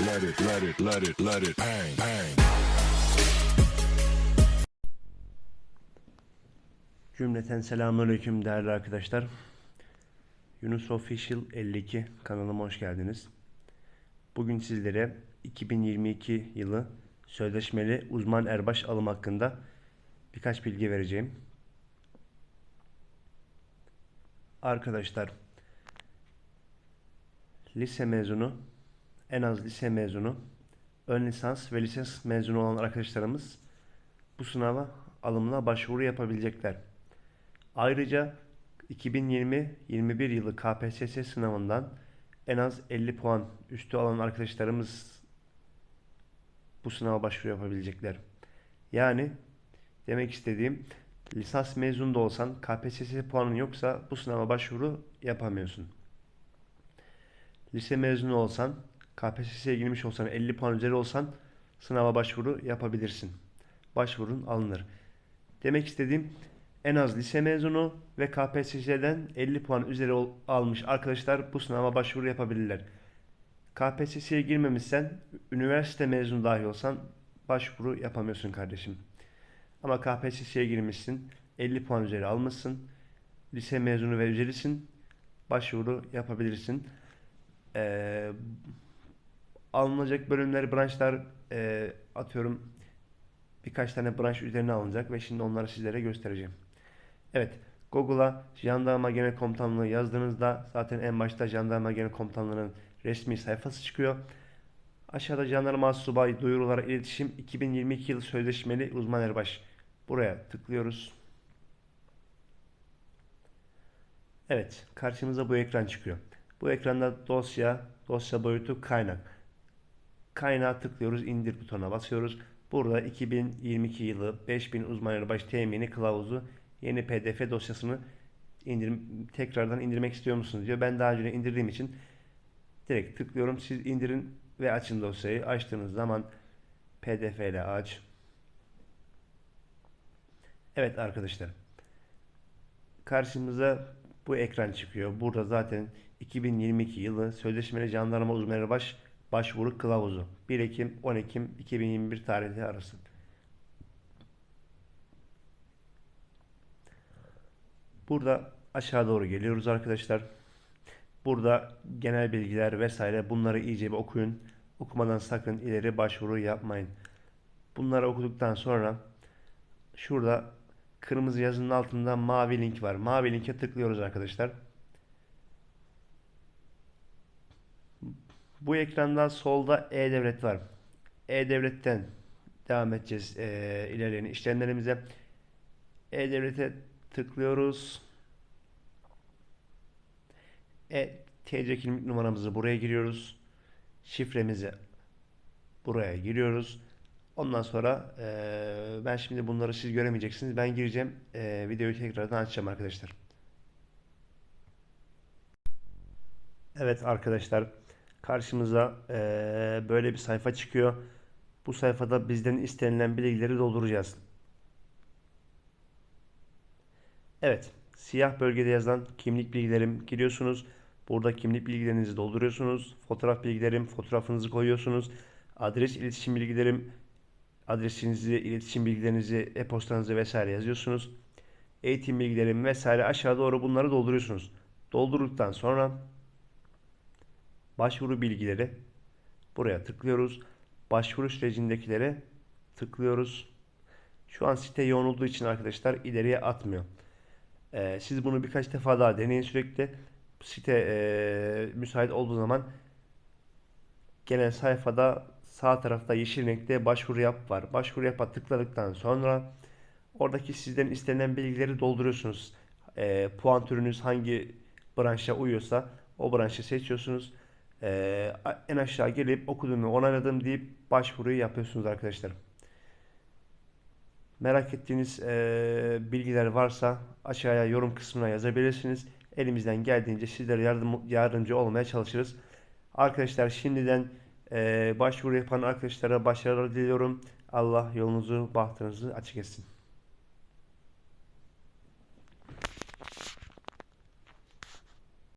it, let it, let it, let it, let it bang, bang. Cümleten selamünaleyküm değerli arkadaşlar. Yunus Official 52 kanalıma hoş geldiniz. Bugün sizlere 2022 yılı sözleşmeli uzman erbaş alım hakkında birkaç bilgi vereceğim. Arkadaşlar lise mezunu, en az lise mezunu, ön lisans ve lisans mezunu olan arkadaşlarımız bu sınava alımına başvuru yapabilecekler. Ayrıca 2020-21 yılı KPSS sınavından en az 50 puan üstü alan arkadaşlarımız bu sınava başvuru yapabilecekler. Yani demek istediğim lisans mezunu da olsan KPSS puanın yoksa bu sınava başvuru yapamıyorsun. Lise mezunu olsan KPSS'ye girmiş olsan 50 puan üzeri olsan sınava başvuru yapabilirsin. Başvurun alınır. Demek istediğim en az lise mezunu ve KPSS'den 50 puan üzeri almış arkadaşlar bu sınava başvuru yapabilirler. KPSS'ye girmemişsen, üniversite mezunu dahi olsan başvuru yapamıyorsun kardeşim. Ama KPSS'ye girmişsin, 50 puan üzeri almışsın, lise mezunu ve üzerisin, başvuru yapabilirsin. Ee, alınacak bölümler, branşlar e, atıyorum birkaç tane branş üzerine alınacak ve şimdi onları sizlere göstereceğim. Evet, Google'a Jandarma Genel Komutanlığı yazdığınızda zaten en başta Jandarma Genel Komutanlığı'nın resmi sayfası çıkıyor. Aşağıda Jandarma Subay Duyurulara İletişim 2022 yılı Sözleşmeli Uzman Erbaş. Buraya tıklıyoruz. Evet, karşımıza bu ekran çıkıyor. Bu ekranda dosya, dosya boyutu, kaynak. Kaynağa tıklıyoruz, indir butonuna basıyoruz. Burada 2022 yılı 5000 uzman erbaş temini kılavuzu yeni PDF dosyasını indirim, tekrardan indirmek istiyor musunuz diyor. Ben daha önce indirdiğim için direkt tıklıyorum. Siz indirin ve açın dosyayı. Açtığınız zaman PDF ile aç. Evet arkadaşlar. Karşımıza bu ekran çıkıyor. Burada zaten 2022 yılı Sözleşmeli Jandarma Uzman Erbaş Başvuru Kılavuzu 1 Ekim 10 Ekim 2021 tarihleri arası. Burada aşağı doğru geliyoruz arkadaşlar. Burada genel bilgiler vesaire bunları iyice bir okuyun. Okumadan sakın ileri başvuru yapmayın. Bunları okuduktan sonra şurada kırmızı yazının altında mavi link var. Mavi linke tıklıyoruz arkadaşlar. Bu ekranda solda E-Devlet var. E-Devlet'ten devam edeceğiz e, ilerleyen işlemlerimize. E-Devlet'e tıklıyoruz. E, TC kimlik numaramızı buraya giriyoruz. Şifremizi buraya giriyoruz. Ondan sonra e, ben şimdi bunları siz göremeyeceksiniz. Ben gireceğim. E, videoyu tekrardan açacağım arkadaşlar. Evet arkadaşlar karşımıza e, böyle bir sayfa çıkıyor. Bu sayfada bizden istenilen bilgileri dolduracağız. Evet, siyah bölgede yazan kimlik bilgilerim giriyorsunuz. Burada kimlik bilgilerinizi dolduruyorsunuz. Fotoğraf bilgilerim, fotoğrafınızı koyuyorsunuz. Adres, iletişim bilgilerim, adresinizi, iletişim bilgilerinizi, e-postanızı vesaire yazıyorsunuz. Eğitim bilgilerim vesaire aşağı doğru bunları dolduruyorsunuz. Doldurduktan sonra başvuru bilgileri buraya tıklıyoruz. Başvuru sürecindekilere tıklıyoruz. Şu an site yoğun olduğu için arkadaşlar ileriye atmıyor. Ee, siz bunu birkaç defa daha deneyin sürekli. Site e, müsait olduğu zaman genel sayfada sağ tarafta yeşil renkte başvuru yap var. Başvuru yapa tıkladıktan sonra oradaki sizden istenen bilgileri dolduruyorsunuz. Ee, puan türünüz hangi branşa uyuyorsa o branşı seçiyorsunuz. Ee, en aşağı gelip okudum ve onayladım deyip başvuruyu yapıyorsunuz arkadaşlar. Merak ettiğiniz e, bilgiler varsa aşağıya yorum kısmına yazabilirsiniz. Elimizden geldiğince sizlere yardım, yardımcı olmaya çalışırız. Arkadaşlar şimdiden e, başvuru yapan arkadaşlara başarılar diliyorum. Allah yolunuzu, bahtınızı açık etsin.